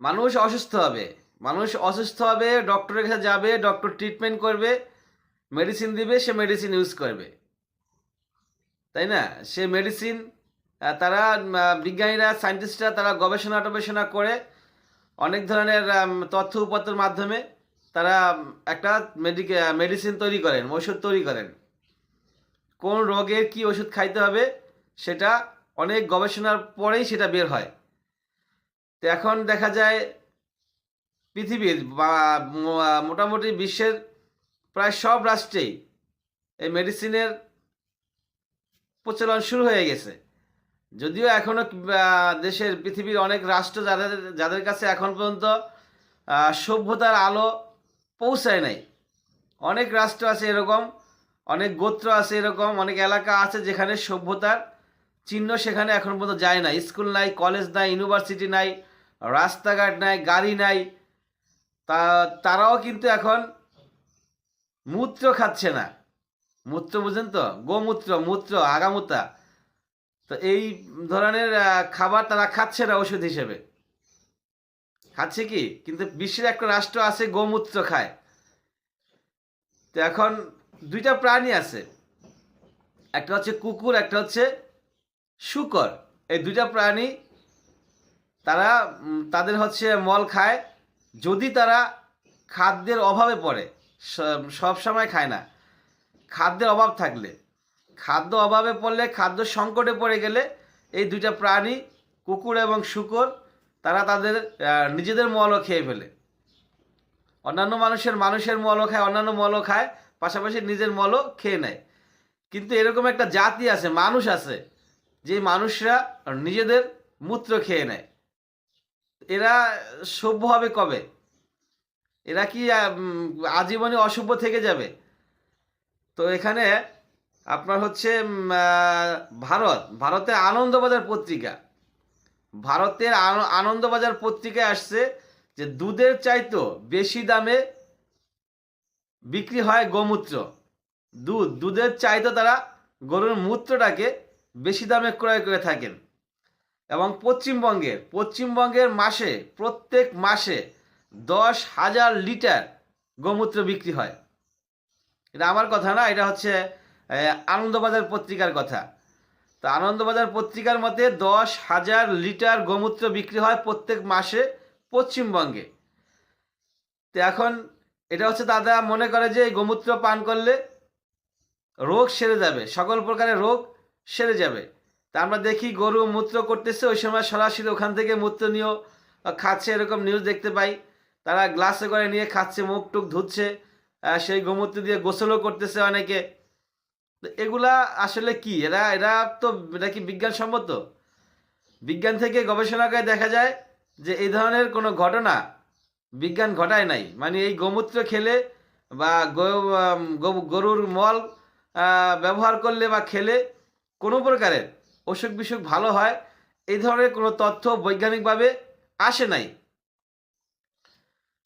মানুষ অসুস্থ হবে। মানুষ অসুস্থ হবে ডক্টরের কাছে যাবে ডক্টর ট্রিটমেন্ট করবে মেডিসিন দিবে, সে মেডিসিন ইউজ করবে। তাই না? সে মেডিসিন তারা বিজ্ঞানীরা সায়েন্টিস্টরা তারা গবেষণা টবেষণা করে অনেক ধরনের তথ্য উপাত্তর মাধ্যমে তারা একটা মেডিকে মেডিসিন তৈরি করেন ওষুধ তৈরি করেন। কোন রোগের কি ওষুধ খাইতে হবে, সেটা অনেক গবেষণার পরেই সেটা বের হয়। তো এখন দেখা যায় পৃথিবীর মোটামুটি বিশ্বের প্রায় সব রাষ্ট্রেই এই মেডিসিনের প্রচলন শুরু হয়ে গেছে। যদিও এখনও দেশের পৃথিবীর অনেক রাষ্ট্র যাদের যাদের কাছে এখন পর্যন্ত সভ্যতার আলো পৌঁছায় নাই। অনেক রাষ্ট্র আছে এরকম, অনেক গোত্র আছে এরকম, অনেক এলাকা আছে যেখানে সভ্যতার চিহ্ন সেখানে এখন পর্যন্ত যায় না স্কুল নাই, কলেজ নাই, ইউনিভার্সিটি নাই, রাস্তাঘাট নাই, গাড়ি নাই। তা, তারাও কিন্তু এখন মূত্র খাচ্ছে না। মূত্র বুঝেন তো? গোমূত্র, মূত্র, আগামুতা। তো এই ধরনের খাবার তারা খাচ্ছে না ওষুধ হিসেবে। খাচ্ছে কি? কিন্তু বিশ্বের একটা রাষ্ট্র আছে, গোমূত্র খায়। তো এখন দুইটা প্রাণী আছে। একটা হচ্ছে কুকুর, একটা হচ্ছে শুকর। এই দুইটা প্রাণী, তারা তাদের হচ্ছে মল খায়। যদি তারা খাদ্যের অভাবে পড়ে সব সময় খায় না, খাদ্যের অভাব থাকলে, খাদ্য অভাবে পড়লে, খাদ্য সংকটে পড়ে গেলে, এই দুইটা প্রাণী, কুকুর এবং শুকর, তারা তাদের নিজেদের মলও খেয়ে ফেলে। অন্যান্য মানুষের মানুষের মলও খায়, অন্যান্য মলও খায়, পাশাপাশি নিজের মলও খেয়ে নেয়। কিন্তু এরকম একটা জাতি আছে, মানুষ আছে যে মানুষরা নিজেদের মূত্র খেয়ে নেয়। এরা সভ্য হবে কবে? এরা কি আজীবনে অসভ্য থেকে যাবে? তো এখানে আপনার হচ্ছে ভারত ভারতের আনন্দবাজার পত্রিকা। ভারতের আন- আনন্দবাজার পত্রিকায় আসছে যে দুধের চাইতো বেশি দামে বিক্রি হয় গোমূত্র। দুধ, দুধের চাইতো তারা গরুর মূত্রটাকে বেশি দামে ক্রয় করে থাকেন। এবং পশ্চিমবঙ্গের পশ্চিমবঙ্গের মাসে, প্রত্যেক মাসে দশ হাজার লিটার গোমূত্র বিক্রি হয়। এটা আমার কথা না, এটা হচ্ছে আনন্দবাজার পত্রিকার কথা। তো আনন্দবাজার পত্রিকার মতে দশ হাজার লিটার গোমূত্র বিক্রি হয় প্রত্যেক মাসে পশ্চিমবঙ্গে। তো এখন এটা হচ্ছে দাদা মনে করে যে এই গোমূত্র পান করলে রোগ সেরে যাবে, সকল প্রকারের রোগ সেরে যাবে। তা আমরা দেখি গরু মূত্র করতেছে, ওই সময় সরাসরি ওখান থেকে মূত্র নিয়েও খাচ্ছে, এরকম নিউজ দেখতে পাই। তারা গ্লাসে করে নিয়ে খাচ্ছে, মুখ টুক ধুচ্ছে সেই গোমূত্র দিয়ে গোসলও করতেছে অনেকে। এগুলা আসলে কি? এরা এরা তো এটা কি বিজ্ঞানসম্মত? বিজ্ঞান থেকে গবেষণা করে দেখা যায় যে এই ধরনের কোনো ঘটনা বিজ্ঞান ঘটায় নাই। মানে এই গোমূত্র খেলে বা গরুর মল ব্যবহার করলে বা খেলে কোনো প্রকারের অসুখ বিসুখ ভালো হয়, এই ধরনের কোনো তথ্য বৈজ্ঞানিকভাবে আসে নাই।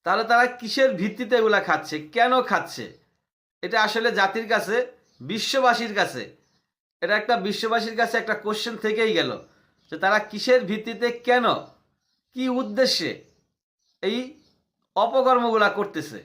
তাহলে তারা কিসের ভিত্তিতে এগুলা খাচ্ছে? কেন খাচ্ছে? এটা আসলে জাতির কাছে, বিশ্ববাসীর কাছে, এটা একটা বিশ্ববাসীর কাছে একটা কোশ্চেন থেকেই গেল যে তারা কিসের ভিত্তিতে কেন, কি উদ্দেশ্যে এই অপকর্মগুলা করতেছে।